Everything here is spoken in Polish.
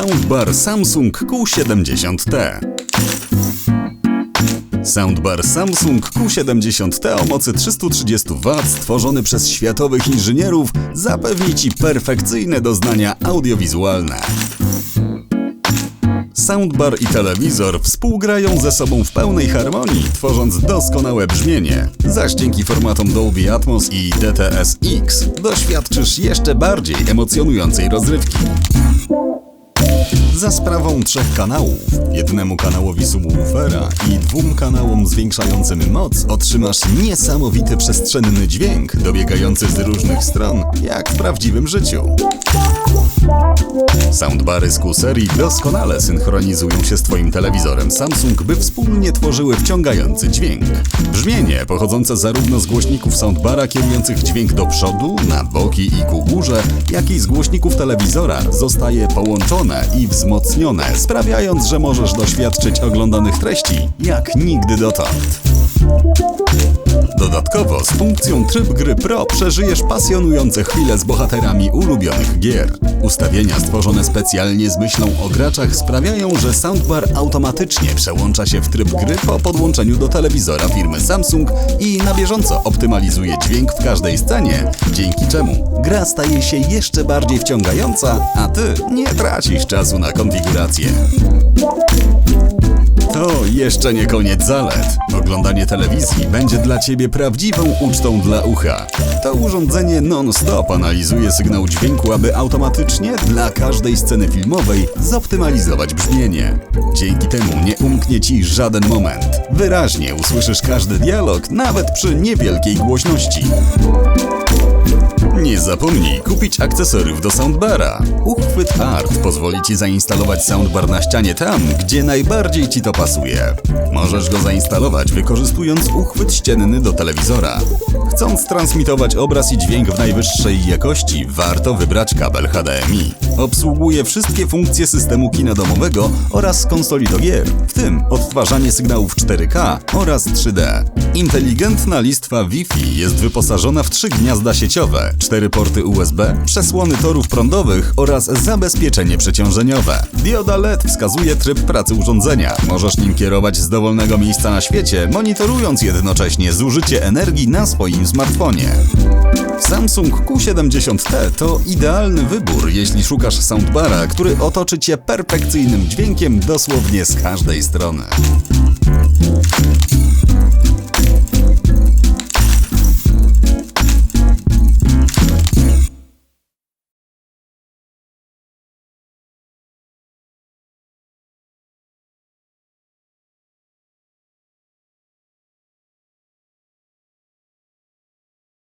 Soundbar Samsung Q70T. Soundbar Samsung Q70T o mocy 330 W stworzony przez światowych inżynierów zapewni Ci perfekcyjne doznania audiowizualne. Soundbar i telewizor współgrają ze sobą w pełnej harmonii, tworząc doskonałe brzmienie. Zaś dzięki formatom Dolby Atmos i DTS-X doświadczysz jeszcze bardziej emocjonującej rozrywki. Za sprawą trzech kanałów, jednemu kanałowi subwoofera i dwóm kanałom zwiększającym moc otrzymasz niesamowity przestrzenny dźwięk dobiegający z różnych stron, jak w prawdziwym życiu. Soundbary z Q-serii doskonale synchronizują się z Twoim telewizorem Samsung, by wspólnie tworzyły wciągający dźwięk. Brzmienie pochodzące zarówno z głośników soundbara kierujących dźwięk do przodu, na boki i ku górze, jak i z głośników telewizora zostaje połączone i wzmocnione, sprawiając, że możesz doświadczyć oglądanych treści jak nigdy dotąd. Dodatkowo z funkcją Tryb Gry Pro przeżyjesz pasjonujące chwile z bohaterami ulubionych gier. Ustawienia stworzone specjalnie z myślą o graczach sprawiają, że soundbar automatycznie przełącza się w tryb gry po podłączeniu do telewizora firmy Samsung i na bieżąco optymalizuje dźwięk w każdej scenie, dzięki czemu gra staje się jeszcze bardziej wciągająca, a ty nie tracisz czasu na konfigurację. Jeszcze nie koniec zalet. Oglądanie telewizji będzie dla Ciebie prawdziwą ucztą dla ucha. To urządzenie non-stop analizuje sygnał dźwięku, aby automatycznie dla każdej sceny filmowej zoptymalizować brzmienie. Dzięki temu nie umknie Ci żaden moment. Wyraźnie usłyszysz każdy dialog, nawet przy niewielkiej głośności. Nie zapomnij kupić akcesoriów do soundbara. Uchwyt Art pozwoli Ci zainstalować soundbar na ścianie tam, gdzie najbardziej Ci to pasuje. Możesz go zainstalować wykorzystując uchwyt ścienny do telewizora. Chcąc transmitować obraz i dźwięk w najwyższej jakości, warto wybrać kabel HDMI. Obsługuje wszystkie funkcje systemu kina domowego oraz konsoli do gier, w tym odtwarzanie sygnałów 4K oraz 3D. Inteligentna listwa Wi-Fi jest wyposażona w trzy gniazda sieciowe, cztery porty USB, przesłony torów prądowych oraz zabezpieczenie przeciążeniowe. Dioda LED wskazuje tryb pracy urządzenia. Możesz nim kierować z dowolnego miejsca na świecie, monitorując jednocześnie zużycie energii na swoim smartfonie. Samsung Q70T to idealny wybór, jeśli szukasz soundbara, który otoczy Cię perfekcyjnym dźwiękiem dosłownie z każdej strony.